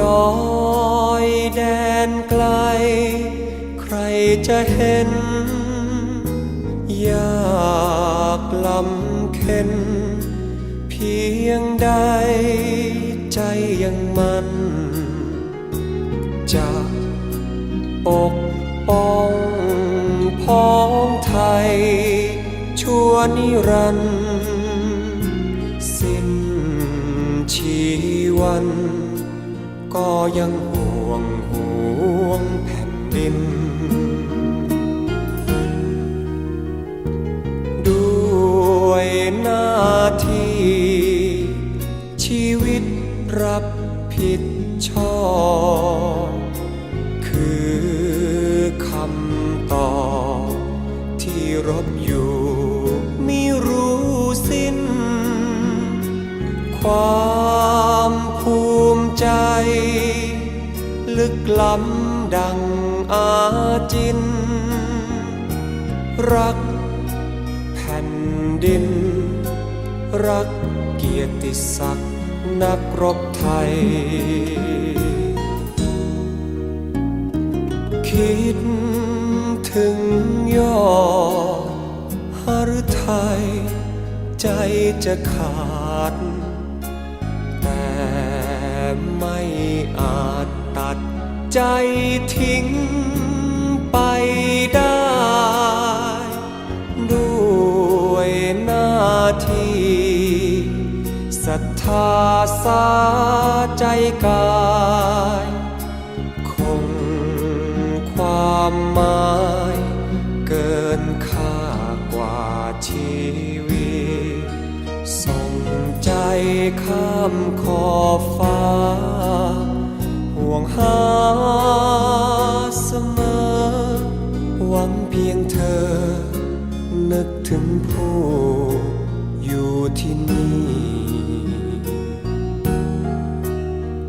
อยแดนไกล ใครจะเห็นอยากลำเค็น เพียงใดใจยังมันจะปกป้องพ้องไทย ชั่วนิรันดร์สิ้นชีวัน ก็ยังห่วงห่วงแผ่นดิน ด้วยหน้าที่ ชีวิตรับผิดชอบ คือคำตอบที่รบอยู่ไม่รู้สิ้นความ ลึกล้ำดังอาจิน รักแผ่นดิน รักเกียรติศักดิ์นักรบไทย คิดถึงยอดหฤทัยใจจะขาด แต่ไม่อาจ ใจทิ้งไปได้ด้วยหน้าที่ศรัทธาสาใจกายคงความหมายเกินค่ากว่าชีวิตส่งใจข้ามขอบ นึกถึงผู้อยู่ที่นี่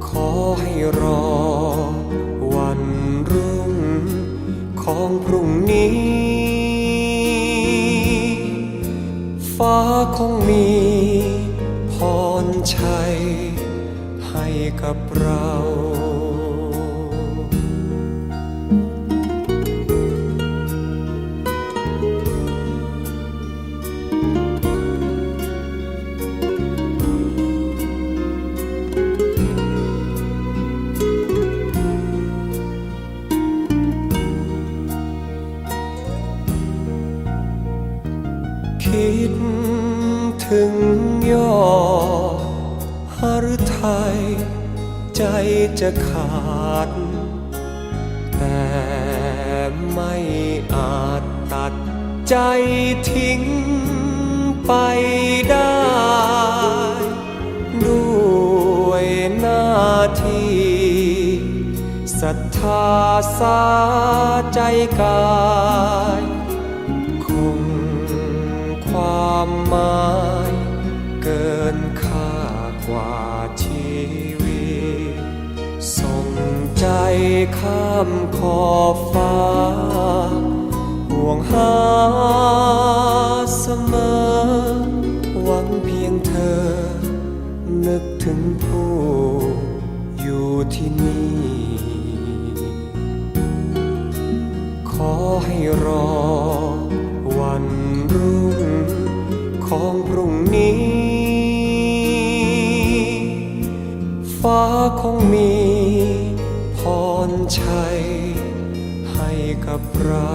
ขอให้รอวันรุ่งของพรุ่งนี้ ฟ้าคงมีพรชัยให้กับเรา ถึงยอดหฤทัยใจจะขาด แต่ไม่อาจตัดใจทิ้งไปได้ ด้วยหน้าที่ศรัทธาสาใจกายคงความหมาย ข้ามขอบฟ้า ห่วงหาเสมอ หวังเพียงเธอ นึกถึงผู้อยู่ที่นี่ ขอให้รอวันรุ่งของพรุ่งนี้ ฟ้าคงมี ชัยให้กับเรา